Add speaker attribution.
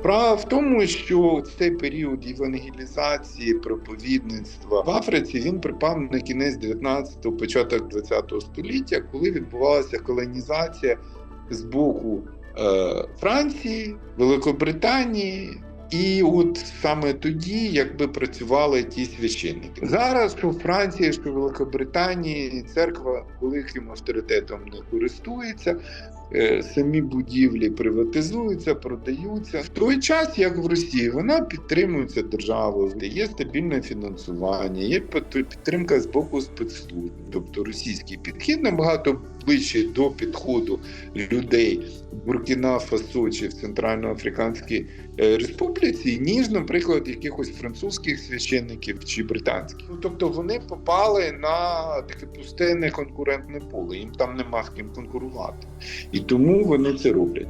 Speaker 1: Справа в тому, що цей період євангелізації проповідництва в Африці він припав на кінець 19-го, початок 20-го століття, коли відбувалася колонізація з боку е, Франції, Великобританії. І от саме тоді, якби працювали ті священники. Зараз в Франції, що в Великобританії церква великим авторитетом не користується, самі будівлі приватизуються, продаються. В той час, як в Росії, вона підтримується державою, є стабільне фінансування, є під- підтримка з боку спецслужб. Тобто російський підхід набагато ближче до підходу людей Буркіна Фасо чи в Центральноафриканській е, Республіці, ніж, наприклад, якихось французьких священників чи британських. Ну тобто вони попали на таке пустенне конкурентне поле. Їм там нема з ким конкурувати. Тому вони це роблять.